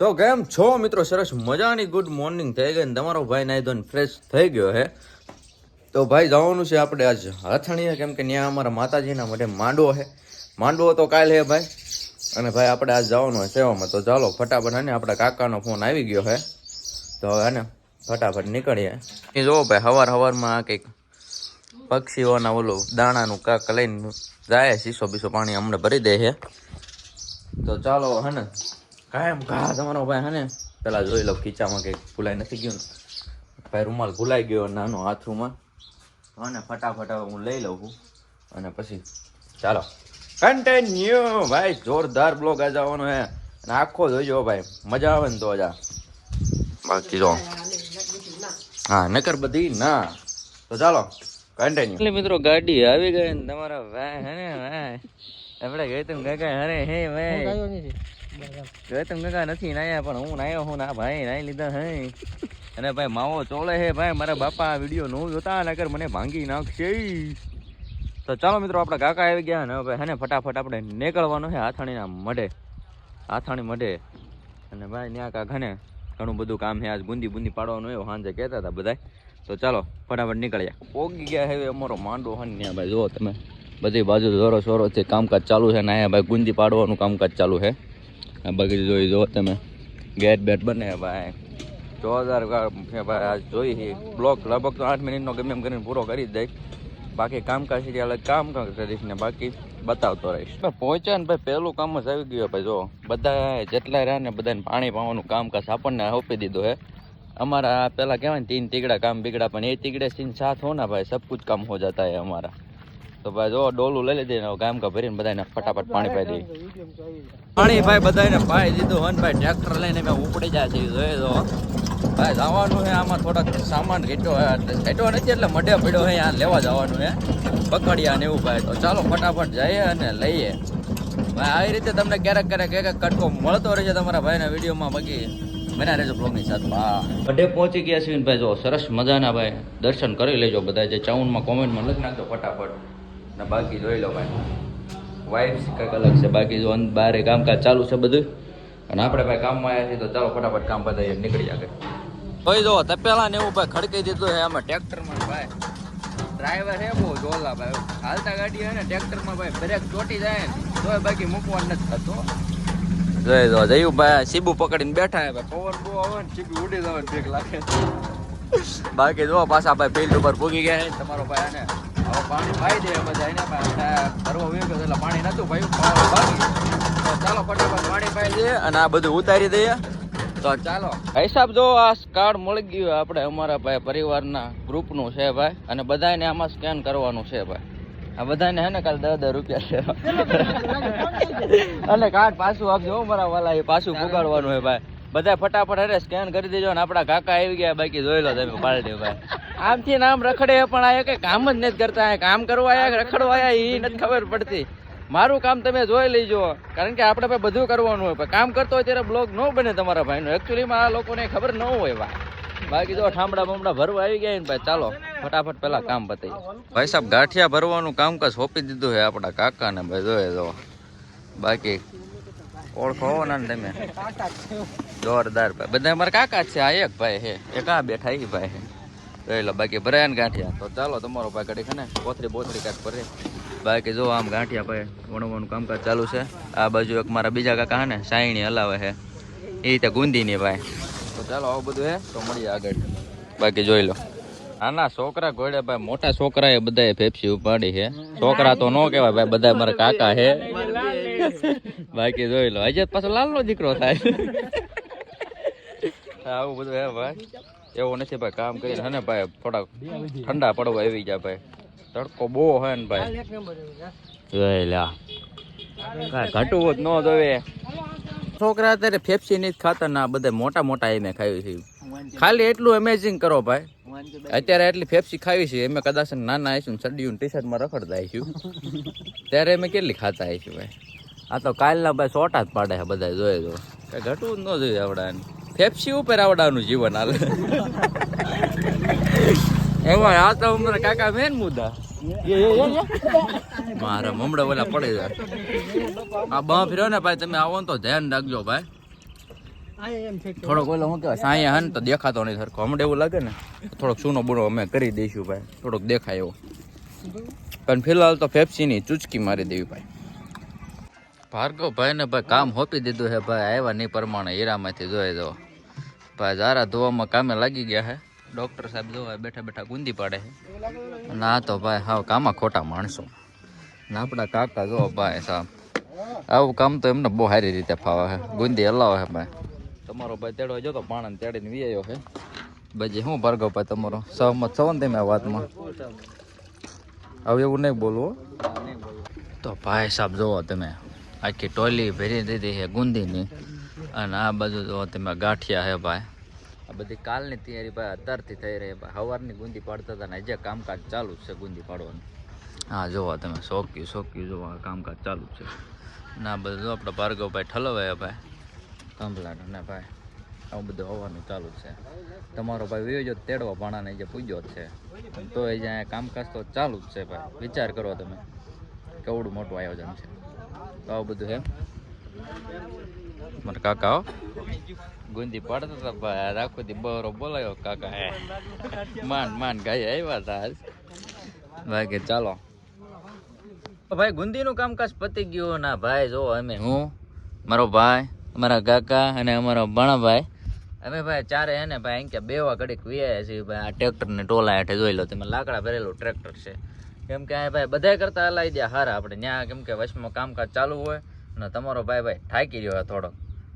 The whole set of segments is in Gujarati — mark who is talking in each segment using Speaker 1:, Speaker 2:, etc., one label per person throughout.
Speaker 1: તો કેમ છો મિત્રો? સરસ મજાની ગુડ મોર્નિંગ થઈ ગઈ ને તમારો ભાઈ નાઈ ધોઈને ફ્રેશ થઈ ગયો હે. તો ભાઈ જવાનું છે આપણે આજ હથણીએ, કેમ કે ત્યાં અમારા માતાજીના માટે માંડવો છે માંડવો તો કાલ હે ભાઈ. અને ભાઈ આપણે આજ જવાનું હોય સેવામાં. તો ચાલો ફટાફટ હે ને આપણા કાકાનો ફોન આવી ગયો હે. તો હવે ને ફટાફટ નીકળીએ. એ જુઓ ભાઈ હવાર હવારમાં આ કંઈક પક્ષીઓના ઓલું દાણાનું કાક લઈને જાય, શીશો બીસો પાણી હમણાં ભરી દે છે તો ચાલો હે ને કાયમ ઘા તમારો ભાઈ હે ને? પેલા જોઈ લો ખીચામાં કંઈક ભૂલાઈ નથી ગયું ભાઈ રૂમાલ ભૂલાઈ ગયો નાનો હાથરૂમાં. અને ફટાફટ હું લઈ લઉં છું. અને પછી ચાલો. કન્ટિન્યુ ભાઈ જોરદાર બ્લોગ આ જવાનો હે અને આખો જોઈજો ભાઈ મજા આવે ને તો જ બાકી જો હા નકર બધી ના. તો ચાલો કન્ટિન્યુ મિત્રો ગાડી આવી ગઈ ને તમારા ભાઈ હે ને ભાઈ? આપણે ગૌતમ કાકા અરે હે ભાઈ? ગૌતમ કાકા નથી નાયા પણ હું નાયો હું ના ભાઈ નાઈ લીધા હે. અને ભાઈ માવો ચોળે હે ભાઈ, મારા બાપા આ વીડિયો નો જોતા નગર મને ભાંગી નાખશે તો ચાલો મિત્રો, આપણા કાકા આવી ગયા ને હવે હે ને ફટાફટ આપણે નીકળવાનું છે આથાણીના મઢે. આથાણી મઢે. અને ભાઈ ત્યાં કાકા ને ઘણું બધું કામ છે આજ બુંદી બુંદી પાડવાનું એવું સાંજે કહેતા હતા બધા તો ચાલો, ફટાફટ નીકળ્યા. પોગી ગયા હવે અમારો માંડો હે ને ત્યાં ભાઈ, જુઓ તમે. બધી બાજુ જોરો સોરોથી કામકાજ ચાલુ છે ને અહીંયા ભાઈ ગુંદી પાડવાનું કામકાજ ચાલુ છે. બાકી જોઈ જુઓ તમે. ગેટ બેટ બને ભાઈ. છ હજાર ભાઈ, આજ જોઈ બ્લોક લગભગ તો આઠ મિનિટનો ગમે એમ કરીને પૂરો કરી દઈશ બાકી કામકાજ છે અલગ કામ કરીશ ને બાકી બતાવતો રહીશ. પહોંચ્યા ને ભાઈ, પહેલું કામ જ આવી ગયું ભાઈ, જો. બધા જેટલા રહ્યા ને બધાને પાણી પાવાનું કામકાજ આપણને આપી દીધું હે અમારા પહેલાં કહેવાય ને, તીન તીગડા કામ બીગડા, પણ એ તીગડે સીન સાથ હો ના ભાઈ સબકુચ કામ હો જતા હે અમારા. તો ભાઈ જો ડોલું લઈ ને ગામ કા ભરીને બધાને ફટાફટ પાણી પાઈ દઈ પાણી ભાઈ બધાને પાઈ દીધું હન ભાઈ, ટ્રેક્ટર લઈને મેં ઉપડી જાય છે જોઈએ તો ભાઈ જવાનું છે આમાં થોડાક સામાન ઘેટો ઘેટો નથી એટલે મઢે પડ્યો છે આ લેવા જવાનું છે પકડિયા ને એવું ભાઈ. તો ચાલો ફટાફટ જઈએ અને લઈએ. ભાઈ આવી રીતે તમને ક્યારેક ક્યારેક એક કટકો મળતો રહેશે તમારા ભાઈના વિડીયોમાં બાકી. બના રહેજો બ્લોગની સાથે હા. મઢે પહોંચી ગયા છે ભાઈ, જો સરસ મજાના ભાઈ. દર્શન કરી લેજો બધા, જે ચાઉનમાં કોમેન્ટમાં લખી નાખજો ફટાફટ. ને બાકી જોઈ લો ભાઈ. વાઇબ્સ કંઈક અલગ છે બાકી જો બારે કામકાજ ચાલુ છે બધું. અને આપણે ભાઈ કામમાં આવ્યા છીએ તો ચાલો ફટાફટ કામ બધા નીકળી આગળ. ભાઈ જો તપેલા ને એવું ભાઈ ખડકી દીધું છે આમાં ટ્રેક્ટરમાં ભાઈ. ડ્રાઈવર હે બહુ જોલા ભાઈ. હાલતા ગાડી હોય ને ટ્રેક્ટરમાં ભાઈ બ્રેક ચોટી જાય ને તોય બાકી મૂકવાનું નથી થતો. જોઈ દો જયું ભાઈ સીબુ પકડીને બેઠા હે ભાઈ. પવન બહુ આવે ને સીબુ ઉડી જવાનું ભેગ લાગે. બાકી જો પાછા ભાઈ ફિલ્ડ ઉપર પૂગી ગયા તમારો ભાઈ આને હવે પાણી પાઈ દે બધા એને ભરવો વીર ગયો એટલે પાણી નતું ભાઈ ચાલો ફટાફટ પાણી પાઈ દે અને આ બધું ઉતારી દઈએ. તો ચાલો. હિસાબ જો આ કાર્ડ મળી ગયું આપણે અમારા ભાઈ પરિવારના ગ્રુપનું છે ભાઈ અને બધાને આમાં સ્કેન કરવાનું છે ભાઈ. આ બધાને હે ને કાલે દસ દસ રૂપિયા છે. અને કાર્ડ પાછું આપજો મારા વાલા એ પાછું પુગાડવાનું છે ભાઈ. બધા ફટાફટ અરે સ્કેન કરી દેજો ને આપણા કાકા આવી ગયા બાકી જોઈ લો તમે પાર્ટી ભાઈ. આમથી નામ રખડે પણ આ કઈ કામ જ નથી કરતા કામ કરવા આયા, રખડવા આયા એ નથી ખબર પડતી. મારું કામ તમે જોઈ લેજો, કારણ કે આપણે ભાઈ બધું કરવાનું હોય. કામ કરતો હોય ત્યારે બ્લોગ ન બને તમારા ભાઈનો. એકચ્યુઅલીમાં આ લોકોને ખબર ન હોય ભાઈ બાકી જો ઠામડા બમડા ભરવા આવી ગયા ને ભાઈ, ચાલો, ફટાફટ પેલા કામ પતાવી ભાઈ સાહેબ, ગાંઠિયા ભરવાનું કામકાજ સોંપી દીધું છે આપણા કાકાને ભાઈ જોઈએ જો બાકી ઓળખો ને તમે. જોરદાર ભાઈ. બધા અમારા કાકા છે, આ એક ભાઈ છે. એક આ બેઠા એ ભાઈ છે? જોઈ લો, બાકી ભરાય ને ગાંઠિયા. તો ચાલો, તમારો ભાઈ ઘડી ને, કોથરી બોથરી કાંઈક ભરે. બાકી જો આમ ગાંઠિયા ભાઈ, વણવાનું કામકાજ ચાલુ છે. આ બાજુ એક મારા બીજા કાકા હે ને, સાયણી હલાવે છે. એ રીતે ગુંદીની ભાઈ. તો ચાલો, આવું બધું હે, તો મળીએ આગળ. બાકી જોઈ લો. નાના છોકરા ઘોડે ભાઈ, મોટા છોકરા એ બધા ફેફસી ઉપાડી છે. છોકરા તો ન કહેવાય ભાઈ બધા મારા કાકા છે. બાકી જોઈ લો આજે પાછો લાલનો દીકરો થાય. આવું બધું હે ભાઈ. એવું નથી ભાઈ, કામ કરીને હે ભાઈ, થોડાક ઠંડા પડવા આવી જાય ભાઈ. તડકો બહુ હે ને ભાઈ. જોઈ લ્યા કાંઈ ઘટવું જ ન જોવે છોકરા અત્યારે ફેફસી નથી ખાતા ના બધા મોટા મોટા એમે ખાવી છે. ખાલી એટલું અમેઝિંગ કરો ભાઈ. અત્યારે એટલી ફેફસી ખાવી છે અમે કદાચ નાના આવીશું સડિયું ટી શર્ટમાં રખડતા આવીશું ત્યારે અમે કેટલી ખાતા આવીશું ભાઈ. આ તો કાલના ભાઈ સોટા જ પાડે છે બધા જોઈએ તો કઈ ઘટવું જ ન જોઈએ આવડાને. ફેફસી ઉપર આવડાનું જીવન હાલે. એમાં આ તો હમણાં કાકા મેન મુદ્દા. મારા મમડા ઓલા પડે જાય આ બા ફેરો ને ભાઈ, તમે આવો ને તો ધ્યાન રાખજો ભાઈ. થોડોક ઓલો શું કહેવાય સાયા હન તો દેખાતો નહીં સરખો. હમણાં એવું લાગે ને, થોડોક સૂનો બૂનો અમે કરી દઈશું ભાઈ. થોડોક દેખાય એવો. પણ ફિલહાલ તો ફેફસીની ચૂચકી મારી દેવી ભાઈ. ભાર્ગવ ભાઈ ને ભાઈ કામ હોપી દીધું છે ભાઈ, આવ્યા નહીં પ્રમાણે હીરામાંથી જોઈ દો ભાઈ જારા ધોવામાં કામે લાગી ગયા છે ડૉક્ટર સાહેબ જોવા બેઠા બેઠા ગુંદી પાડે છે ના તો ભાઈ, હાવ કામાં ખોટા માણસો. ને આપણા કાકા જો ભાઈ સાહેબ, આવું કામ તો એમને બહુ સારી રીતે ફાવે છે ગુંદી હલાવે છે ભાઈ. તમારો ભાઈ તેડવા જતો પાણાને તેડીને વી છે ભાઈ શું ભાર્ગવ ભાઈ તમારો? સહમત છો ને તમે વાતમાં? હવે એવું નહીં બોલવું તો ભાઈ સાહેબ, જોવો તમે. આખી ટોલી ભરી દીધી છે ગુંદીની. અને આ બાજુ જો તમે ગાંઠિયા હે ભાઈ. આ બધી કાલની તૈયારી ભાઈ અત્યારથી થઈ રહી ભાઈ. સવારની ગુંદી પાડતા હતા ને હજી કામકાજ ચાલુ છે ગુંદી પાડવાનું. હા, જોવો તમે શોક્યું શોક્યું જોવો કામકાજ ચાલુ છે. ના બધું જો આપણે ભાર્ગવભાઈ ઠલવે ભાઈ. કમ્પ્લેટ ને ભાઈ, આવું બધું હોવાનું ચાલુ છે. તમારો ભાઈ વિયો જો તેડવા ભાણાને જે પૂજ્યો છે. તો એ જ્યાં કામકાજ તો ચાલુ જ છે ભાઈ. વિચાર કરો તમે, કેવડું મોટું આયોજન છે. તો આવું બધું છે મારા કાકા ગુંદી પાડતા હતા ભાઈ રાખો દી બરો બોલાયો કાકા માન માંડ ગાય આવ્યા હતા આજ. બાકી ચાલો. ભાઈ ગુંદીનું કામકાજ પતી ગયું ના ભાઈ જો અમે હું મારો ભાઈ અમારા કાકા અને અમારો ભણાભાઈ અમે ભાઈ ચારે હે ને ભાઈ અહીં કે બેવા ઘડીક વિયા છીએ ભાઈ આ ટ્રેક્ટરને ટોલા હેઠે જોઈ લો તમે લાકડા ભરેલું ટ્રેક્ટર છે. કેમ કે આ ભાઈ બધા કરતા હલાવી દે હારા આપણે ત્યાં કેમ કે વશમાં કામકાજ ચાલુ હોય અને તમારો ભાઈ ભાઈ થાકી રહ્યો હોય થોડોક.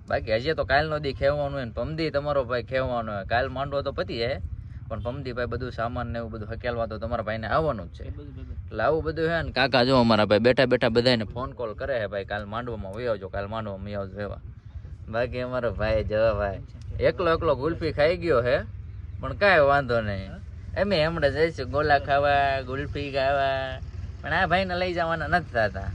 Speaker 1: બાકી હજી તો કાલનો દી ખેવાનું હોય ને પમદી તમારો ભાઈ ખેવાનો હોય. કાલ માંડવો તો પતી જાય પણ પમદી ભાઈ બધું સામાન ને એવું બધું હકેલવા તો તમારા ભાઈને આવવાનું જ છે. એટલે આવું બધું હે ને કાકા જો અમારા ભાઈ બેઠા બેઠા બધાને ફોન કોલ કરે હે ભાઈ કાલ માંડવામાં વહી આવજો કાલ માંડવામાં વહી આવજો એવા. બાકી અમારો ભાઈ જો ભાઈ એકલો એકલો ગુલ્ફી ખાઈ ગયો હે પણ કાંઈ વાંધો નહીં. અમે હમણાં જઈશું ગોલા ખાવા ગુલ્ફી ખાવા. પણ આ ભાઈને લઈ જવાના નથી થતા.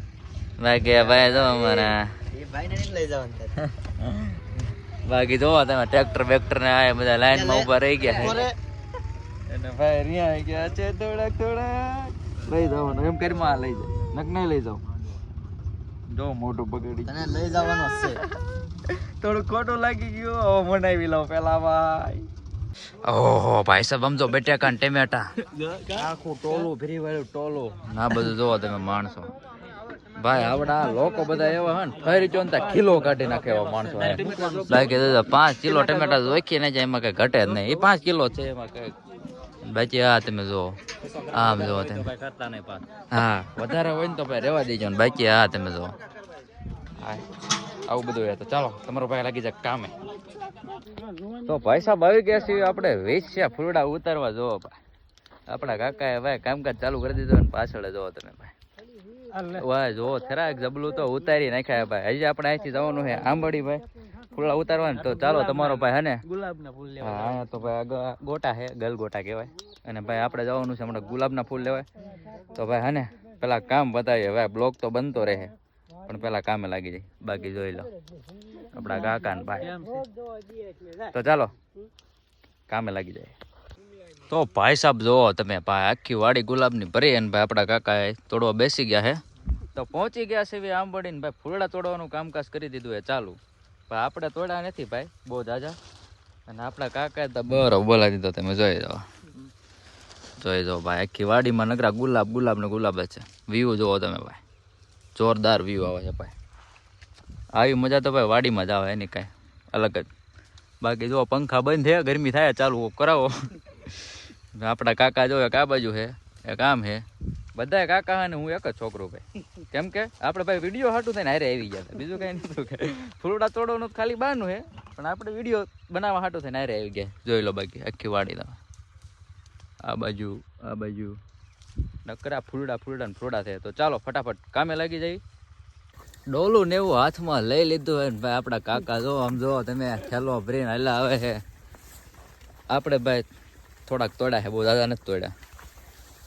Speaker 1: બાકી ભાઈ જો અમારા. બાકી જોવો તમે ટ્રેક્ટર બેક્ટર ને આ બધા લાઈનમાં ઊભા રહી ગયા છે. અને ભાઈ રિયા આવી ગયા છે થોડાક થોડાક. લઈ જવાનો એમ કરી માં લઈ જાય. નક નહીં લઈ જાવ જો મોટું પકડી.
Speaker 2: લઈ જવાનો છે.
Speaker 1: થોડું ખોટું લાગી ગયું. હવે મનાવી લઉં પેલા ભાઈ. ઓહો ભાઈ સાહેબ સમજો બટેકા ને ટેમેટા આખું ટોલું ફરી વાળું ટોલું. ના બધું જોવો તમે માણસો. ભાઈ, આવડા લોકો બધા એવા ને, ફરી ને કિલો કાઢી નાખે એવા માણસો તો પાંચ કિલો ટમેટા ઓખી ને જાય એમાં કઈ ઘટે જ નહીં. એ પાંચ કિલો છે, એમાં કઈ. બાકી હા તમે જો આમ જો હા, વધારે હોય ને તો ભાઈ રેવા દેજો ને, બાકી હા તમે જો આવું બધું તો ચાલો, તમારો ભાઈ લાગી જાય કામે. તો ભાઈ સાહેબ, આવી ગયા છીએ આપણે વેચ્યા ફૂલડા ઉતારવા જુઓ, ભાઈ. આપણા કાકાએ ભાઈ કામકાજ ચાલુ કરી દીધું ને પાછળ જોવો તમે, ભાઈ. વાહ જોવો ખરા જબલું તો ઉતારી નાખ્યા ભાઈ. હજી આપણે અહીંથી જવાનું છે આંબડી ભાઈ. ફૂલા ઉતારવાનું તો ચાલો તમારો ભાઈ હે
Speaker 2: ગુલાબના ફૂલ
Speaker 1: હા તો ભાઈ ગોટા છે ગલ ગોટા કહેવાય. અને ભાઈ આપણે જવાનું છે હમણાં ગુલાબના ફૂલ લેવાય તો ભાઈ હે પેલા કામ બતાવીએ. ભાઈ બ્લોક તો બનતો રહે. પણ પેલા કામે લાગી જાય. બાકી જોઈ લો. આપણા કાકા ભાઈ. તો ચાલો. કામે લાગી જાય. તો ભાઈ સાહેબ જોવો તમે ભાઈ આખી વાડી ગુલાબની ભરી અને ભાઈ આપણા કાકા તોડવા બેસી ગયા હે. તો પહોંચી ગયા છે આમ પડીને ભાઈ ફૂલડા તોડવાનું કામકાજ કરી દીધું એ ચાલુ. ભાઈ આપણે તોડ્યા નથી ભાઈ, બહુ જાજા અને આપણા કાકાએ તો બરો બોલાવી દીધો, તમે જોઈ જાઓ. જોઈ જાઓ ભાઈ, આખી વાડીમાં નકરા ગુલાબ ગુલાબ ને ગુલાબ જ છે. વ્યૂ જોવો તમે ભાઈ. જોરદાર વ્યૂ આવે છે ભાઈ. આવી મજા તો ભાઈ વાડીમાં જ આવે, એની કાંઈ અલગ જ. બાકી જો પંખા બંધ થયા, ગરમી થાય, ચાલુ કરાવો. આપણા કાકા જો એક આ બાજુ છે, એક આમ છે. બધાય કાકા અને હું એક જ છોકરો ભાઈ. કેમ કે આપણે ભાઈ વીડિયો હાટું થઈને હારે આવી ગયા બીજું કંઈ નતું કે. ફૂલડા તોડવાનું ખાલી બહારનું છે, પણ આપણે વીડિયો બનાવવા હાટું થઈને હારે આવી ગયા. જોઈ લો બાકી, આખી વાડી તમે. આ બાજુ આ બાજુ. નકરા ફૂલડા ફૂલડા ને ફૂલડા થાય. તો ચાલો ફટાફટ કામે લાગી જઈ ડોલું ને એવું હાથમાં લઈ લીધું હોય ને ભાઈ આપણા કાકા જો, આમ જો, તમે ખેલો ભરીને હલા આવે છે. આપણે ભાઈ થોડાક તોડ્યા છે, બહુ દાદા નથી તોડ્યા.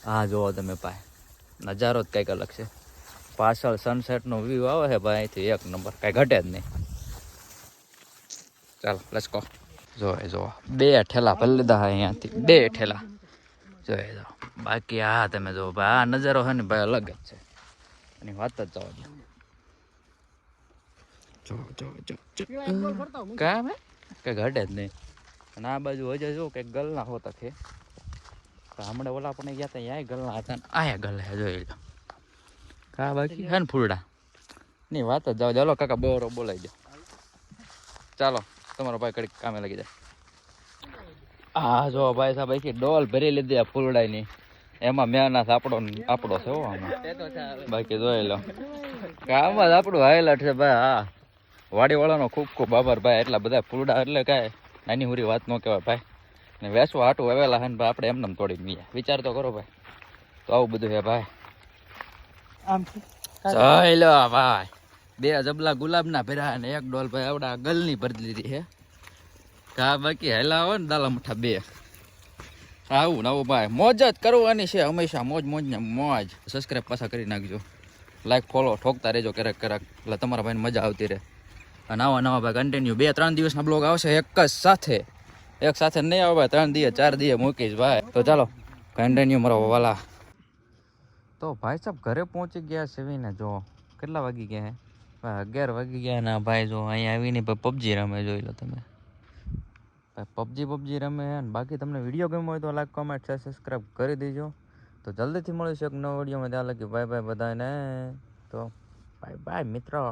Speaker 1: હા જુઓ તમે ભાઈ, નજારો જ કંઈક અલગ છે. પાછળ સનસેટનો વ્યૂ આવે છે ભાઈ, અહીંથી એક નંબર કાંઈ ઘટે જ નહીં. ચાલો લેટ્સ ગો જો બે ઠેલા ભલે લીધા અહીંયાથી, બે ઠેલા. જોઈ જો બાકી હા તમે જો ભાઈ, આ નજારો છે ને ભાઈ અલગ જ છે. એની વાત જ જવા દો. જો જો કામ હે? હટે જ નહીં. અને આ બાજુ હજે જો કે ગલના હોતા છે. હમણાં ઓલા પણ ગયા હતા ત્યાં ગલના હતા આયા ગલ્લા જોઈ લો કા બાકી હે ને ફૂલડા? નહીં વાત જ જાઓ ચાલો કાકા, બોરો બોલાઈ દો. ચાલો, તમારો ભાઈ કડીક કામે લાગી જાય. હા જો ભાઈ સાહેબ અહીંથી ડોલ ભરી લીધી આ ફૂલડાની એમાં મેના આપણો આપડો આપણો છે બાકી જોઈ લો. કામ જ આપણું હાઈલાઇટ છે ભાઈ, હા. વાડીવાળાનો ખૂબ ખૂબ આભાર ભાઈ, એટલા બધા ફૂલડા એટલે કાંઈ નાની હુરી વાત ન કહેવાય ભાઈ. ને વેસવા હાટું આવેલા હે ને ભાઈ આપણે એમને તોડી મીએ વિચાર તો કરો ભાઈ. તો આવું બધું છે? ભાઈ લો ભાઈ. બે જબલા ગુલાબના ભર્યા ને એક ડોલ ભાઈ આવડા ગલની ભરી લીધી હે. કા બાકી હેલા હોય ને દાલા મુઠા બે. આવું નવું ભાઈ. મોજ જ કરવાની છે હંમેશા. મોજ મોજ ને મોજ. સબસ્ક્રાઈબ પાછા કરી નાખજો. લાઈક ફોલો ઠોકતા રહેજો ક્યારેક ક્યારેક. એટલે તમારા ભાઈને મજા આવતી રહે. અને આવા નવા ભાઈ કન્ટિન્યુ બે ત્રણ દિવસના બ્લોગ આવશે એક જ સાથે. એક સાથે નહીં આવે ભાઈ, ત્રણ દિવસ ચાર દિવસ મૂકીશ ભાઈ. તો ચાલો કન્ટિન્યુ મારો વાલા તો ભાઈ સાહેબ ઘરે પહોંચી ગયા સેવીને જો, કેટલા વાગી ગયા ભાઈ અગિયાર વાગી ગયા ને ભાઈ જો અહીંયા આવીને ભાઈ પબજી રમે જોઈ લો તમે. ભાઈ પબજી પબજી રમે અને બાકી તમને વીડિયો ગમ્યો હોય તો લાઈક કોમેન્ટ શેર સબસ્ક્રાઈબ કરી દેજો. તો જલ્દીથી મળીશું એક નવો વિડીયોમાં. ત્યાં લગી બાય બાય બધાને. તો બાય બાય મિત્રો.